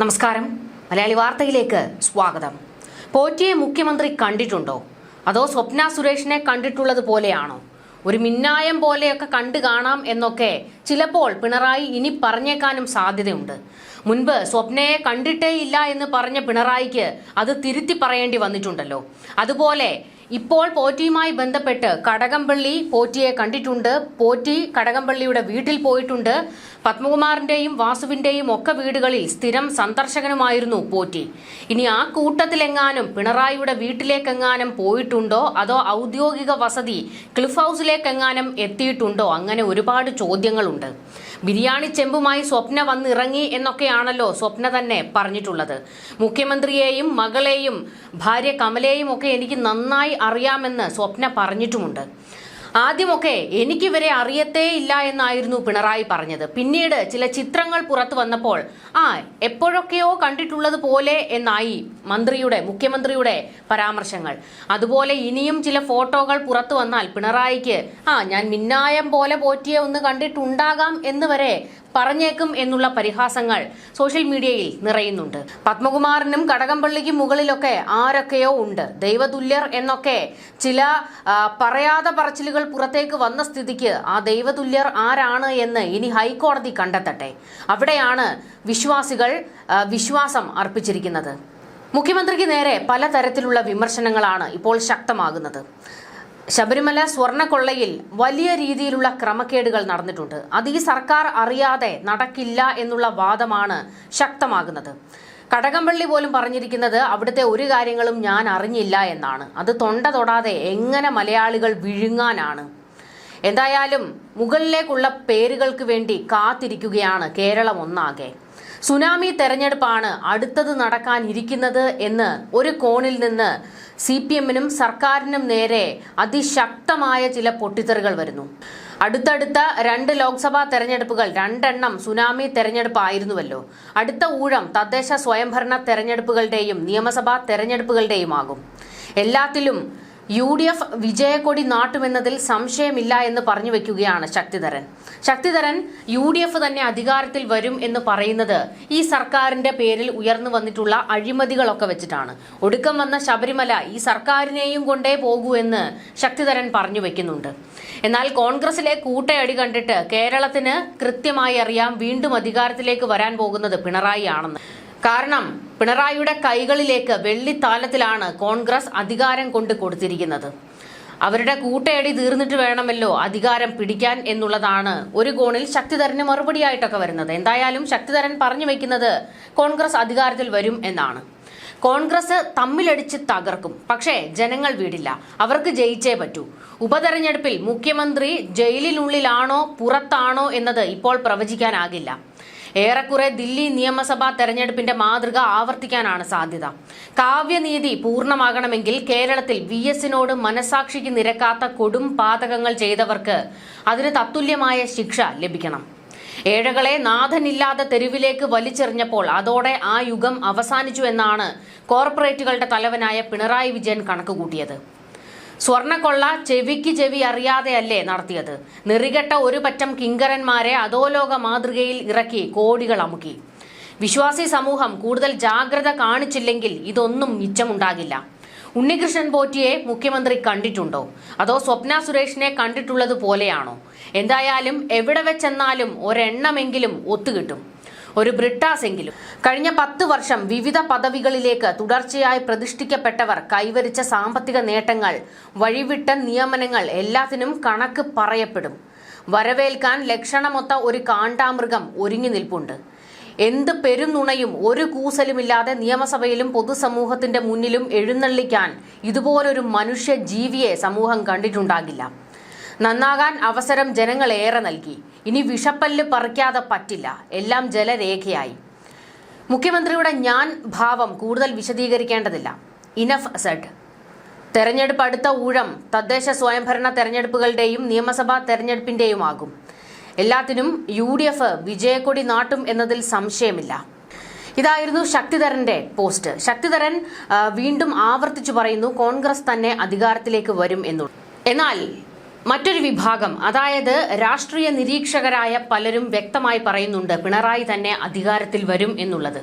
നമസ്കാരം. മലയാളി വാർത്തയിലേക്ക് സ്വാഗതം. പോറ്റിയെ മുഖ്യമന്ത്രി കണ്ടിട്ടുണ്ടോ? അതോ സ്വപ്ന സുരേഷിനെ കണ്ടിട്ടുള്ളത് പോലെയാണോ? ഒരു മിന്നായം പോലെയൊക്കെ കണ്ടു കാണാം എന്നൊക്കെ ചിലപ്പോൾ പിണറായി ഇനി പറഞ്ഞേക്കാനും സാധ്യതയുണ്ട്. മുൻപ് സ്വപ്നയെ കണ്ടിട്ടേ ഇല്ല എന്ന് പറഞ്ഞ പിണറായിക്ക് അത് തിരുത്തി പറയേണ്ടി വന്നിട്ടുണ്ടല്ലോ. അതുപോലെ ഇപ്പോൾ പോറ്റിയുമായി ബന്ധപ്പെട്ട് കടകംപള്ളി പോറ്റിയെ കണ്ടിട്ടുണ്ട്. പോറ്റി കടകംപള്ളിയുടെ വീട്ടിൽ പോയിട്ടുണ്ട്. പത്മകുമാറിന്റെയും വാസുവിന്റെയും ഒക്കെ വീടുകളിൽ സ്ഥിരം സന്ദർശകനുമായിരുന്നു പോറ്റി. ഇനി ആ കൂട്ടത്തിലെങ്ങാനും പിണറായിയുടെ വീട്ടിലേക്കെങ്ങാനും പോയിട്ടുണ്ടോ? അതോ ഔദ്യോഗിക വസതി ക്ലിഫ് ഹൗസിലേക്കെങ്ങാനും എത്തിയിട്ടുണ്ടോ? അങ്ങനെ ഒരുപാട് ചോദ്യങ്ങളുണ്ട്. ബിരിയാണി ചെമ്പുമായി സ്വപ്ന വന്നിറങ്ങി എന്നൊക്കെയാണല്ലോ സ്വപ്ന തന്നെ പറഞ്ഞിട്ടുള്ളത്. മുഖ്യമന്ത്രിയെയും മകളെയും ഭാര്യ കമലയെയും ഒക്കെ എനിക്ക് നന്നായി അറിയാമെന്ന് സ്വപ്ന പറഞ്ഞിട്ടുമുണ്ട്. ആദ്യമൊക്കെ എനിക്കിവരെ അറിയത്തേ ഇല്ല എന്നായിരുന്നു പിണറായി പറഞ്ഞത്. പിന്നീട് ചില ചിത്രങ്ങൾ പുറത്തു വന്നപ്പോൾ ആ എപ്പോഴൊക്കെയോ കണ്ടിട്ടുള്ളത് പോലെ എന്നായി മന്ത്രിയുടെ മുഖ്യമന്ത്രിയുടെ പരാമർശങ്ങൾ. അതുപോലെ ഇനിയും ചില ഫോട്ടോകൾ പുറത്തു വന്നാൽ പിണറായിക്ക് ആ ഞാൻ മിന്നായം പോലെ പോറ്റിയെ ഒന്ന് കണ്ടിട്ടുണ്ടാകാം എന്ന് വരെ പറഞ്ഞേക്കും എന്നുള്ള പരിഹാസങ്ങൾ സോഷ്യൽ മീഡിയയിൽ നിറയുന്നുണ്ട്. പത്മകുമാറിനും കടകംപള്ളിക്കും മുകളിലൊക്കെ ആരൊക്കെയോ ഉണ്ട്. ദൈവതുല്യർ എന്നൊക്കെ ചില പറയാതെ പറച്ചിലുകൾ പുറത്തേക്ക് വന്ന സ്ഥിതിക്ക് ആ ദൈവതുല്യർ ആരാണ് എന്ന് ഇനി ഹൈക്കോടതി കണ്ടെത്തട്ടെ. അവിടെയാണ് വിശ്വാസികൾ വിശ്വാസം അർപ്പിച്ചിരിക്കുന്നത്. മുഖ്യമന്ത്രിക്ക് നേരെ പലതരത്തിലുള്ള വിമർശനങ്ങളാണ് ഇപ്പോൾ ശക്തമാകുന്നത്. ശബരിമല സ്വർണക്കൊള്ളയിൽ വലിയ രീതിയിലുള്ള ക്രമക്കേടുകൾ നടന്നിട്ടുണ്ട്. അത് ഈ സർക്കാർ അറിയാതെ നടക്കില്ല എന്നുള്ള വാദമാണ് ശക്തമാകുന്നത്. കടകംപള്ളി പോലും പറഞ്ഞിരിക്കുന്നത് അവിടുത്തെ ഒരു കാര്യങ്ങളും ഞാൻ അറിഞ്ഞില്ല എന്നാണ്. അത് തൊണ്ട തൊടാതെ എങ്ങനെ മലയാളികൾ വിഴുങ്ങാനാണ്. എന്തായാലും മുകളിലേക്കുള്ള പേരുകൾക്ക് വേണ്ടി കാത്തിരിക്കുകയാണ് കേരളം ഒന്നാകെ. സുനാമി തെരഞ്ഞെടുപ്പാണ് അടുത്തത് നടക്കാനിരിക്കുന്നത് എന്ന് ഒരു കോണിൽ നിന്ന് സി പി എമ്മിനും സർക്കാരിനും നേരെ അതിശക്തമായ ചില പൊട്ടിത്തെറികൾ വരുന്നു. അടുത്തടുത്ത രണ്ട് ലോക്സഭാ തെരഞ്ഞെടുപ്പുകൾ രണ്ടെണ്ണം സുനാമി തെരഞ്ഞെടുപ്പായിരുന്നുവല്ലോ. അടുത്ത ഊഴം തദ്ദേശ സ്വയംഭരണ തെരഞ്ഞെടുപ്പുകളുടെയും നിയമസഭാ തെരഞ്ഞെടുപ്പുകളുടെയുമാകും. എല്ലാത്തിലും യു ഡി എഫ് വിജയക്കൊടി നാട്ടുമെന്നതിൽ സംശയമില്ല എന്ന് പറഞ്ഞു വെക്കുകയാണ് Sakthidharan. Sakthidharan U D F തന്നെ അധികാരത്തിൽ വരും എന്ന് പറയുന്നത് ഈ സർക്കാരിന്റെ പേരിൽ ഉയർന്നു വന്നിട്ടുള്ള അഴിമതികളൊക്കെ വെച്ചിട്ടാണ്. ഒടുക്കം വന്ന ശബരിമല ഈ സർക്കാരിനെയും കൊണ്ടേ പോകൂ എന്ന് ശക്തിധരൻ പറഞ്ഞു വെക്കുന്നുണ്ട്. എന്നാൽ കോൺഗ്രസിലെ കൂട്ടയടി കണ്ടിട്ട് കേരളത്തിന് കൃത്യമായി അറിയാം വീണ്ടും അധികാരത്തിലേക്ക് വരാൻ പോകുന്നത് പിണറായി ആണെന്ന് കാരണം പിണറായിയുടെ കൈകളിലേക്ക് വെള്ളിത്താലത്തിലാണ് കോൺഗ്രസ് അധികാരം കൊണ്ട് കൊടുത്തിരിക്കുന്നത്. അവരുടെ കൂട്ടയടി തീർന്നിട്ട് വേണമല്ലോ അധികാരം പിടിക്കാൻ എന്നുള്ളതാണ് ഒരു കോണിൽ ശക്തിധരന് മറുപടിയായിട്ടൊക്കെ വരുന്നത്. എന്തായാലും ശക്തിധരൻ പറഞ്ഞു വെക്കുന്നത് കോൺഗ്രസ് അധികാരത്തിൽ വരും എന്നാണ്. കോൺഗ്രസ് തമ്മിലടിച്ച് തകർക്കും. പക്ഷേ ജനങ്ങൾ വീടില്ല. അവർക്ക് ജയിച്ചേ പറ്റൂ. ഉപതെരഞ്ഞെടുപ്പിൽ മുഖ്യമന്ത്രി ജയിലിനുള്ളിലാണോ പുറത്താണോ എന്നത് ഇപ്പോൾ പ്രവചിക്കാനാകില്ല. ഏറെക്കുറെ ദില്ലി നിയമസഭാ തെരഞ്ഞെടുപ്പിന്റെ മാതൃക ആവർത്തിക്കാനാണ് സാധ്യത. കാവ്യനീതി പൂർണമാകണമെങ്കിൽ കേരളത്തിൽ വി എസിനോട് മനസാക്ഷിക്ക് നിരക്കാത്ത കൊടും പാതകങ്ങൾ ചെയ്തവർക്ക് അതിന് തത്തുല്യമായ ശിക്ഷ ലഭിക്കണം. ഏഴകളെ നാഥനില്ലാതെ തെരുവിലേക്ക് വലിച്ചെറിഞ്ഞപ്പോൾ അതോടെ ആ യുഗം അവസാനിച്ചു എന്നാണ് കോർപ്പറേറ്റുകളുടെ തലവനായ പിണറായി വിജയൻ കണക്കുകൂട്ടിയത്. സ്വർണക്കൊള്ള ചെവിക്ക് ചെവി അറിയാതെയല്ലേ നടത്തിയത്? നെറികെട്ട ഒരു പറ്റം കിങ്കരന്മാരെ അധോലോക മാതൃകയിൽ ഇറക്കി കോടികൾ അമുക്കി. വിശ്വാസി സമൂഹം കൂടുതൽ ജാഗ്രത കാണിച്ചില്ലെങ്കിൽ ഇതൊന്നും മിച്ചമുണ്ടാകില്ല. ഉണ്ണികൃഷ്ണൻ പോറ്റിയെ മുഖ്യമന്ത്രി കണ്ടിട്ടുണ്ടോ? അതോ സ്വപ്ന സുരേഷിനെ കണ്ടിട്ടുള്ളത് പോലെയാണോ? എന്തായാലും എവിടെ വെച്ചെന്നാലും ഒരെണ്ണമെങ്കിലും ഒത്തുകിട്ടും. ഒരു ബ്രിട്ടാസ് എങ്കിലും കഴിഞ്ഞ പത്ത് വർഷം വിവിധ പദവികളിലേക്ക് തുടർച്ചയായി പ്രതിഷ്ഠിക്കപ്പെട്ടവർ കൈവരിച്ച സാമ്പത്തിക നേട്ടങ്ങൾ വഴിവിട്ട നിയമനങ്ങൾ എല്ലാത്തിനും കണക്ക് പറയപ്പെടും. വരവേൽക്കാൻ ലക്ഷണമൊത്ത ഒരു കാണ്ടാമൃഗം ഒരുങ്ങി നിൽപ്പുണ്ട്. എന്ത് പെരുന്നുണയും ഒരു കൂസലുമില്ലാതെ നിയമസഭയിലും പൊതുസമൂഹത്തിന്റെ മുന്നിലും എഴുന്നള്ളിക്കാൻ ഇതുപോലൊരു മനുഷ്യ ജീവിയെ സമൂഹം കണ്ടിട്ടുണ്ടാകില്ല. നന്നാകാൻ അവസരം ജനങ്ങൾ ഏറെ നൽകി. ഇനി വിഷപ്പല്ല് പറിക്കാതെ പറ്റില്ല. എല്ലാം ജലരേഖയായി. മുഖ്യമന്ത്രിയുടെ ഞാൻ ഭാവം കൂടുതൽ വിശദീകരിക്കേണ്ടതില്ല. Enough said. തെരഞ്ഞെടുപ്പ് അടുത്ത ഊഴം തദ്ദേശ സ്വയംഭരണ തെരഞ്ഞെടുപ്പുകളുടെയും നിയമസഭാ തെരഞ്ഞെടുപ്പിന്റെയുമാകും എല്ലാത്തിനും യു ഡി എഫ് വിജയക്കൊടി നാട്ടും എന്നതിൽ സംശയമില്ല. ഇതായിരുന്നു ശക്തിധരന്റെ പോസ്റ്റ്. ശക്തിധരൻ വീണ്ടും ആവർത്തിച്ചു പറയുന്നു കോൺഗ്രസ് തന്നെ അധികാരത്തിലേക്ക് വരും എന്നു എന്നാൽ മറ്റൊരു വിഭാഗം അതായത് രാഷ്ട്രീയ നിരീക്ഷകരായ പലരും വ്യക്തമായി പറയുന്നുണ്ട് പിണറായി തന്നെ അധികാരത്തിൽ വരും എന്നുള്ളത്.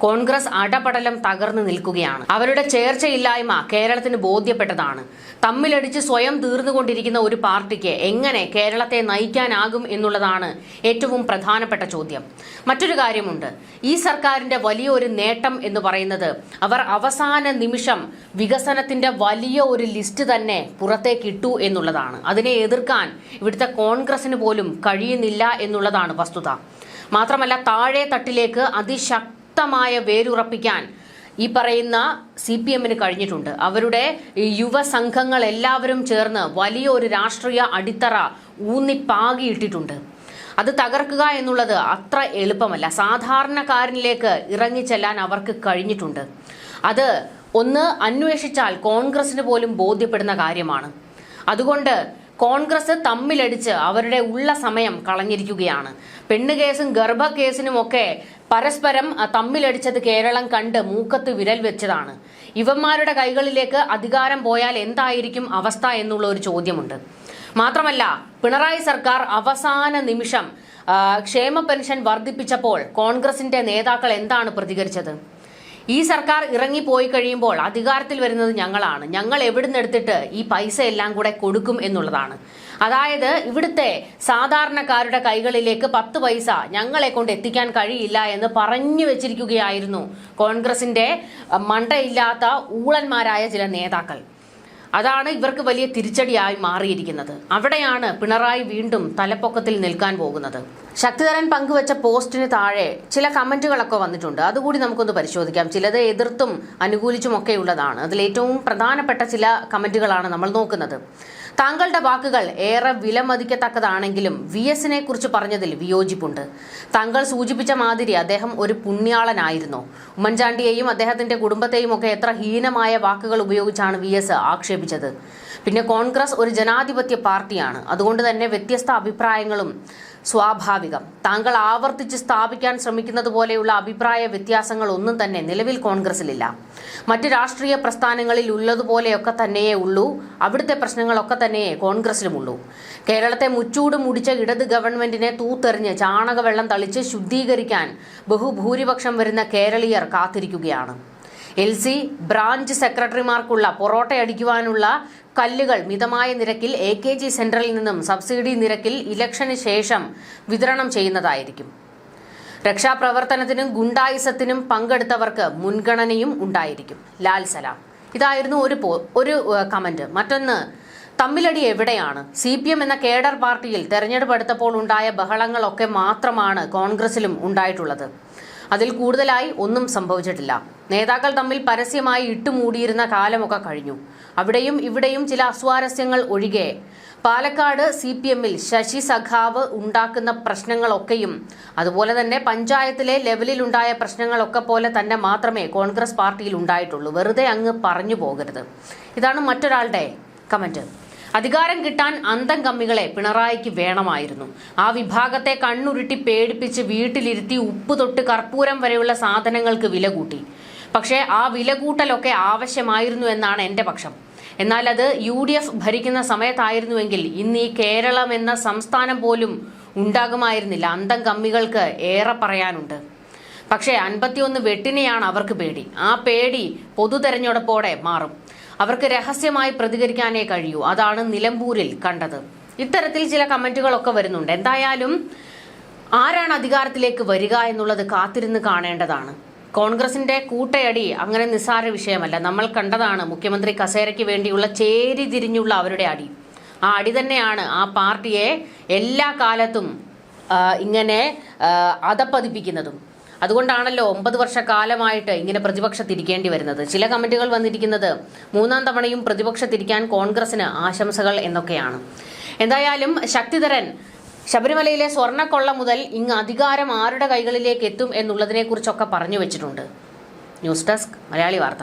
കോൺഗ്രസ് അടപടലം തകർന്നു നിൽക്കുകയാണ്. അവരുടെ ചേർച്ചയില്ലായ്മ കേരളത്തിന് ബോധ്യപ്പെട്ടതാണ്. തമ്മിലടിച്ച് സ്വയം തീർന്നുകൊണ്ടിരിക്കുന്ന ഒരു പാർട്ടിക്ക് എങ്ങനെ കേരളത്തെ നയിക്കാനാകും എന്നുള്ളതാണ് ഏറ്റവും പ്രധാനപ്പെട്ട ചോദ്യം. മറ്റൊരു കാര്യമുണ്ട്. ഈ സർക്കാരിന്റെ വലിയൊരു നേട്ടം എന്ന് പറയുന്നത് അവർ അവസാന നിമിഷം വികസനത്തിന്റെ വലിയ ഒരു ലിസ്റ്റ് തന്നെ പുറത്തേക്ക് ഇട്ടു എന്നുള്ളതാണ്. അതിനെ എതിർക്കാൻ ഇവിടുത്തെ കോൺഗ്രസിന് പോലും കഴിയുന്നില്ല എന്നുള്ളതാണ് വസ്തുത. മാത്രമല്ല താഴെ തട്ടിലേക്ക് അതിശക്തമായ വേരുറപ്പിക്കാൻ ഈ പറയുന്ന സി പി എമ്മിന് കഴിഞ്ഞിട്ടുണ്ട്. അവരുടെ യുവസംഘങ്ങൾ എല്ലാവരും ചേർന്ന് വലിയ ഒരു രാഷ്ട്രീയ അടിത്തറ ഊന്നിപ്പാകിയിട്ടിട്ടുണ്ട് അത് തകർക്കുക എന്നുള്ളത് അത്ര എളുപ്പമല്ല. സാധാരണക്കാരനിലേക്ക് ഇറങ്ങിച്ചെല്ലാൻ അവർക്ക് കഴിഞ്ഞിട്ടുണ്ട്. അത് ഒന്ന് അന്വേഷിച്ചാൽ കോൺഗ്രസിന് പോലും ബോധ്യപ്പെടുന്ന കാര്യമാണ്. അതുകൊണ്ട് കോൺഗ്രസ് തമ്മിലടിച്ച് അവരുടെ ഉള്ള സമയം കളഞ്ഞിരിക്കുകയാണ്. പെണ്ണ് കേസും ഗർഭ കേസിനുമൊക്കെ പരസ്പരം അ, തമ്മിലടിച്ചത് കേരളം കണ്ട് മൂക്കത്ത് വിരൽ വെച്ചതാണ്. ഇവന്മാരുടെ കൈകളിലേക്ക് അധികാരം പോയാൽ എന്തായിരിക്കും അവസ്ഥ എന്നുള്ള ഒരു ചോദ്യമുണ്ട്. മാത്രമല്ല പിണറായി സർക്കാർ അവസാന നിമിഷം ക്ഷേമ പെൻഷൻ വർദ്ധിപ്പിച്ചപ്പോൾ കോൺഗ്രസിന്റെ നേതാക്കൾ എന്താണ് പ്രതികരിച്ചത്? ഈ സർക്കാർ ഇറങ്ങി പോയി കഴിയുമ്പോൾ അധികാരത്തിൽ വരുന്നത് ഞങ്ങളാണ്. ഞങ്ങൾ എവിടുന്ന് എടുത്തിട്ട് ഈ പൈസ എല്ലാം കൂടെ കൊടുക്കും എന്നുള്ളതാണ്. അതായത് ഇവിടുത്തെ സാധാരണക്കാരുടെ കൈകളിലേക്ക് പത്ത് പൈസ ഞങ്ങളെ കൊണ്ട് എത്തിക്കാൻ കഴിയില്ല എന്ന് പറഞ്ഞു വെച്ചിരിക്കുകയായിരുന്നു കോൺഗ്രസിന്റെ മണ്ടയില്ലാത്ത ഊളന്മാരായ ചില നേതാക്കൾ. അതാണ് ഇവർക്ക് വലിയ തിരിച്ചടിയായി മാറിയിരിക്കുന്നത്. അവിടെയാണ് പിണറായി വീണ്ടും തലപ്പൊക്കത്തിൽ നിൽക്കാൻ പോകുന്നത്. ശക്തിധരൻ പങ്കുവച്ച പോസ്റ്റിന് താഴെ ചില കമന്റുകളൊക്കെ വന്നിട്ടുണ്ട്. അതുകൂടി നമുക്കൊന്ന് പരിശോധിക്കാം. ചിലത് എതിർത്തും അനുകൂലിച്ചും ഒക്കെ ഉള്ളതാണ് അതിൽ ഏറ്റവും പ്രധാനപ്പെട്ട ചില കമന്റുകളാണ് നമ്മൾ നോക്കുന്നത്. താങ്കളുടെ വാക്കുകൾ ഏറെ വിലമതിക്കത്തക്കതാണെങ്കിലും വി എസിനെ കുറിച്ച് പറഞ്ഞതിൽ വിയോജിപ്പുണ്ട്. താങ്കൾ സൂചിപ്പിച്ച മാതിരി അദ്ദേഹം ഒരു പുണ്യാളനായിരുന്നു. ഉമ്മൻചാണ്ടിയെയും അദ്ദേഹത്തിന്റെ കുടുംബത്തെയും ഒക്കെ എത്ര ഹീനമായ വാക്കുകൾ ഉപയോഗിച്ചാണ് വി എസ് ആക്ഷേപിച്ചത്. പിന്നെ കോൺഗ്രസ് ഒരു ജനാധിപത്യ പാർട്ടിയാണ്. അതുകൊണ്ട് തന്നെ വ്യത്യസ്ത അഭിപ്രായങ്ങളും സ്വാഭാവികം. താങ്കൾ ആവർത്തിച്ച് സ്ഥാപിക്കാൻ ശ്രമിക്കുന്നത് പോലെയുള്ള അഭിപ്രായ വ്യത്യാസങ്ങൾ ഒന്നും തന്നെ നിലവിൽ കോൺഗ്രസിലില്ല. മറ്റ് രാഷ്ട്രീയ പ്രസ്ഥാനങ്ങളിൽ ഉള്ളതുപോലെയൊക്കെ തന്നെയേ ഉള്ളൂ. അവിടുത്തെ പ്രശ്നങ്ങളൊക്കെ തന്നെയേ കോൺഗ്രസിലുമുള്ളൂ. കേരളത്തെ മുച്ചൂട് മുടിച്ച ഇടത് ഗവൺമെന്റിനെ തൂത്തെറിഞ്ഞ് ചാണകവെള്ളം തളിച്ച് ശുദ്ധീകരിക്കാൻ ബഹുഭൂരിപക്ഷം വരുന്ന കേരളീയർ കാത്തിരിക്കുകയാണ്. എൽ സി ബ്രാഞ്ച് സെക്രട്ടറിമാർക്കുള്ള പൊറോട്ടയടിക്കുവാനുള്ള കല്ലുകൾ മിതമായ നിരക്കിൽ എ കെ ജി സെന്ററിൽ നിന്നും സബ്സിഡി നിരക്കിൽ ഇലക്ഷന് ശേഷം വിതരണം ചെയ്യുന്നതായിരിക്കും. രക്ഷാപ്രവർത്തനത്തിനും ഗുണ്ടായുസത്തിനും പങ്കെടുത്തവർക്ക് മുൻഗണനയും ഉണ്ടായിരിക്കും. ലാൽ സലാം. ഇതായിരുന്നു ഒരു ഒരു കമന്റ്. മറ്റൊന്ന് തമ്മിലടി എവിടെയാണ്? സി പി എം എന്ന കേഡർ പാർട്ടിയിൽ തെരഞ്ഞെടുപ്പ് എടുത്തപ്പോൾ ഉണ്ടായ ബഹളങ്ങളൊക്കെ മാത്രമാണ് കോൺഗ്രസിലും ഉണ്ടായിട്ടുള്ളത്. അതിൽ കൂടുതലായി ഒന്നും സംഭവിച്ചിട്ടില്ല. നേതാക്കൾ തമ്മിൽ പരസ്യമായി ഇട്ടുമൂടിയിരുന്ന കാലമൊക്കെ കഴിഞ്ഞു. അവിടെയും ഇവിടെയും ചില അസ്വാരസ്യങ്ങൾ ഒഴികെ. പാലക്കാട് സി പി എമ്മിൽ ശശി സഖാവ് ഉണ്ടാക്കുന്ന പ്രശ്നങ്ങളൊക്കെയും അതുപോലെ തന്നെ പഞ്ചായത്തിലെ ലെവലിലുണ്ടായ പ്രശ്നങ്ങളൊക്കെ പോലെ തന്നെ മാത്രമേ കോൺഗ്രസ് പാർട്ടിയിൽ ഉണ്ടായിട്ടുള്ളൂ. വെറുതെ അങ്ങ് പറഞ്ഞു പോകരുത്. ഇതാണ് മറ്റൊരാളുടെ കമന്റ്. അധികാരം കിട്ടാൻ അന്തം കമ്മികളെ പിണറായിക്ക് വേണമായിരുന്നു. ആ വിഭാഗത്തെ കണ്ണുരുട്ടി പേടിപ്പിച്ച് വീട്ടിലിരുത്തി ഉപ്പ് തൊട്ട് കർപ്പൂരം വരെയുള്ള സാധനങ്ങൾക്ക് വില കൂട്ടി. പക്ഷേ ആ വില കൂട്ടലൊക്കെ ആവശ്യമായിരുന്നു എന്നാണ് എന്റെ പക്ഷം. എന്നാൽ അത് യു ഡി എഫ് ഭരിക്കുന്ന സമയത്തായിരുന്നുവെങ്കിൽ ഇന്ന് ഈ കേരളം എന്ന സംസ്ഥാനം പോലും ഉണ്ടാകുമായിരുന്നില്ല. അന്തം കമ്മികൾക്ക് ഏറെ പറയാനുണ്ട്. പക്ഷേ അൻപത്തിയൊന്ന് വെട്ടിനെയാണ് അവർക്ക് പേടി. ആ പേടി പൊതു തെരഞ്ഞെടുപ്പോടെ മാറും. അവർക്ക് രഹസ്യമായി പ്രതികരിക്കാനേ കഴിയൂ. അതാണ് നിലമ്പൂരിൽ കണ്ടത്. ഇത്തരത്തിൽ ചില കമന്റുകളൊക്കെ വരുന്നുണ്ട്. എന്തായാലും ആരാണ് അധികാരത്തിലേക്ക് വരിക എന്നുള്ളത് കാത്തിരുന്ന് കാണേണ്ടതാണ്. കോൺഗ്രസിന്റെ കൂട്ടയടി അങ്ങനെ നിസ്സാര വിഷയമല്ല. നമ്മൾ കണ്ടതാണ് മുഖ്യമന്ത്രി കസേരയ്ക്ക് വേണ്ടിയുള്ള ചേരി തിരിഞ്ഞുള്ള അവരുടെ അടി. ആ അടി തന്നെയാണ് ആ പാർട്ടിയെ എല്ലാ കാലത്തും ഇങ്ങനെ അതപ്പതിപ്പിക്കുന്നതും. അതുകൊണ്ടാണല്ലോ ഒമ്പത് വർഷക്കാലമായിട്ട് ഇങ്ങനെ പ്രതിപക്ഷത്തിരിക്കേണ്ടി വരുന്നത്. ചില കമന്റുകൾ വന്നിരിക്കുന്നത് മൂന്നാം തവണയും പ്രതിപക്ഷത്തിരിക്കാൻ കോൺഗ്രസിന് ആശംസകൾ എന്നൊക്കെയാണ്. എന്തായാലും ശക്തിധരൻ ശബരിമലയിലെ സ്വർണക്കൊള്ള മുതൽ ഇങ്ങ് അധികാരം ആരുടെ കൈകളിലേക്ക് എത്തും എന്നുള്ളതിനെക്കുറിച്ചൊക്കെ പറഞ്ഞു വെച്ചിട്ടുണ്ട്. ന്യൂസ് ഡെസ്ക് മലയാളി വാർത്ത.